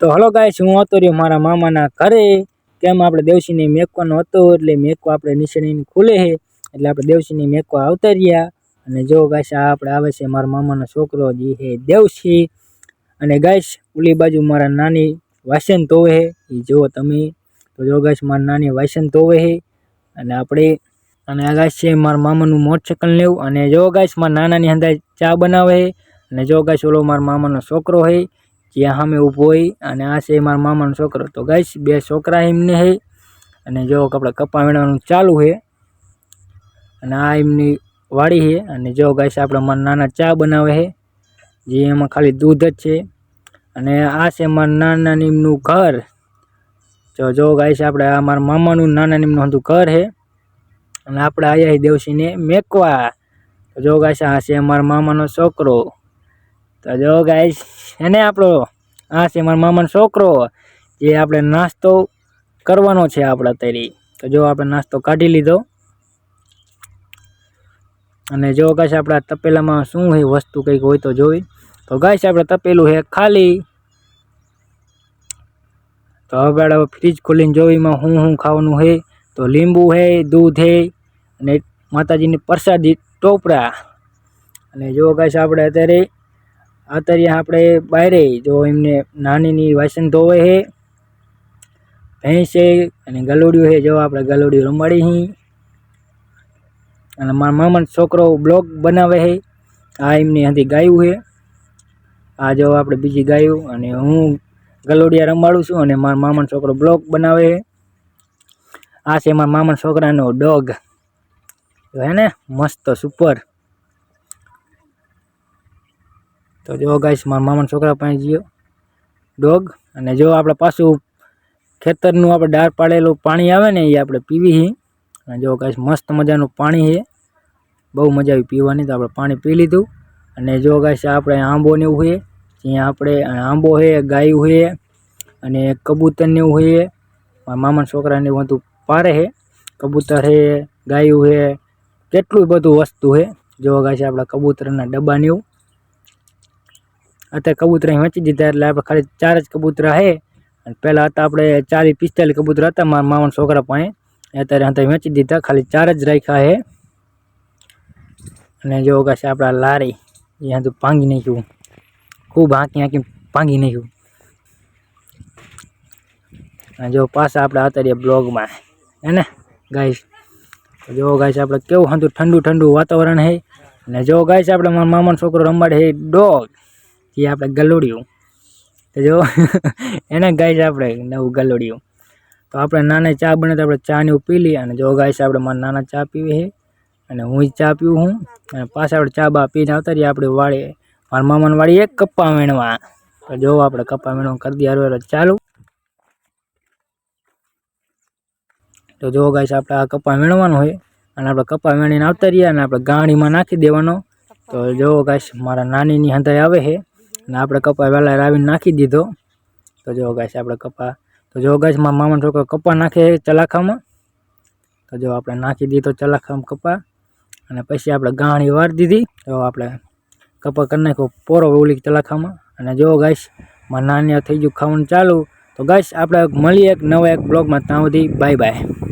તો hello guys હું હતો રહ્યો મારા મામાના ઘરે. કેમ આપણે દેવસીને મેકવાનો હતો, એટલે મેકવા આપણે નિશાળીને ખુલે છે. એટલે આપણે દેવસીની મેકવા આવતા રહ્યા. અને જો ગાઈસ આ આપણે આવે છે મારા મામાનો છોકરો, જે છે દેવસી અને ગાઈસ ઓલી બાજુ મારા નાની વાસન ધોવે છે. એ જુઓ તમે. તો જો ગાઈસ મારા નાની વાસન ધોવે છે. અને આપણે, અને આ ગાઈસ છે મારા મામાનું મોટરસાઇકલ લેવું. અને જો ગાઈશ મારા નાનાની અંદર ચા બનાવે છે. અને જો ગાઈસ ઓલો મારા મામાનો છોકરો છે જ્યાં સામે ઊભો હોય અને આ છે મારા મામાનો છોકરો. તો ગાઈશ બે છોકરા એમને હે અને જો આપણે કપા વીણવાનું ચાલુ છે અને આ એમની વાડી છે અને જો ગાઈશ આપણે મારા નાના ચા બનાવે છે જે એમાં ખાલી દૂધ જ છે. અને આ છે મારા નાના નીમનું ઘર. જો જો ગાઈશ આપણે આ મારા મામાનું નાના નીમનું હતું ઘર છે અને આપણે આયા દેવસીને મેકવા. તો જો ગાઈશ આ છે મારા મામાનો છોકરો. તો જો ગાઈસ એને આપણો, આ છે મારા મામાનો છોકરો જે આપણે નાસ્તો કરવાનો છે આપણા તરી તો જો આપણે નાસ્તો કાઢી લીધો. અને જો ગાઈસ આપણા તપેલામાં શું હોય વસ્તુ કંઈક હોય તો જોઈ. તો ગાઈસ આપણે તપેલું છે ખાલી. તો હવે આપણે ફ્રીજ ખોલીને જોઈમાં શું શું ખાવાનું છે. તો લીંબુ છે, દૂધ છે, અને માતાજીની પ્રસાદી ટોપરા. અને જો ગાઈસ આપણે અત્યારે અત્યારે આપણે બહારે જો એમને નાનીની વાસણ ધોવે છે, ભેંસ છે અને ગલોડિયું છે. જો આપણે ગલોડિયું રમાડી હી અને મારા મામાનો છોકરો બ્લોગ બનાવે છે. આ એમની હતી ગાયું છે. આ જો આપણે બીજી ગાયું અને હું ગલોડિયા રમાડું છું અને મારા મામાનો છોકરો બ્લોગ બનાવે છે. આ છે મારા મામાના છોકરાનો ડોગ. હે ને, મસ્ત સુપર. તો જો ગાઈશ મારા મામાના છોકરા પાસે ગયો ડોગ અને જો આપણે પાછું ખેતરનું આપણે ડાર પાડેલું પાણી આવે ને એ આપણે પીવી હી. અને જો ગાઈશ મસ્ત મજાનું પાણી છે બહુ મજા આવી પીવાની તો આપણે પાણી પી લીધું. અને જો ગાઈશ આપણે આંબો ને એવું છે ત્યાં આપણે આંબો છે ગાયું છે અને કબૂતર ને એવું છે મારા મામાના છોકરાને બધું પારે છે કબૂતર છે ગાયું છે કેટલું બધું વસ્તુ છે જો ગાઈસ, આપણા કબૂતરના ડબ્બાને એવું. અત્યારે કબૂતર અહીં વેચી દીધા એટલે આપણે ખાલી ચાર જ કબૂતર છે અને પહેલાં હતા આપણે ચાલીસ પિસ્તાલીસ કબૂતર હતા, મારા મામાના છોકરા પાસે અત્યારે હતા વેચી દીધા, ખાલી ચાર જ રાખ્યા છે અને જો કાશે આપણા લારી, એ હતું ભાંગી નાખ્યું. ખૂબ હાંકી હાંકી ભાંગી નાખ્યું. અને જો પાછા આપણે અત્યારે બ્લોગમાં. હે ને ગાઈશ જો ગાઈશ આપણે કેવું હતું ઠંડુ ઠંડુ વાતાવરણ છે અને જો ગાઈશ આપણે મારા મામાનો છોકરો રમાડે છે ડોગ જે આપણે ગલોડિયું. તો જો, એને ગાઈશ આપણે નવું ગલોડિયું. તો આપણે નાના ચા બને તો આપણે ચા ને એવું પી લઈએ અને જો ગાઈશ આપણે મારા નાના ચા પીવી છે અને હું ચા પીવું હું અને પાછા આપણે ચા બા પીને આવતા રહીએ આપણે વાળીએ મારા મામાની વાળી એક કપ્પા વીણવા. તો જો આપણે કપ્પા વીણવા કરી દઈએ હારું ચાલુ. તો જો ગાઈશ આપણે આ કપ્પા વીણવાનું હોય અને આપણે કપ્પા વીણીને આવતા રહીએ અને આપણે ગાણીમાં નાખી દેવાનો. તો જો ગાઈશ મારા નાનીની હંધાઈ આવે છે. અને આપણે કપા વહેલા રાવીને નાખી દીધો. તો જો ગાય આપણે કપા તો જો ગાય મારા મામાનો છોકરો કપા નાખે ચલાખામાં. તો જો આપણે નાખી દીધો ચલાખામાં કપા અને પછી આપણે ગાણી વાર દીધી. તો આપણે કપા કરી નાખ્યો પોરો ઓલી ચલાખામાં. અને જો ગાઈશ મારા નાની થઈ ગયું ખાવાનું ચાલુ. તો ગાય આપણે મળીએ એક નવા એક બ્લોગમાં. ત્યાં સુધી બાય બાય.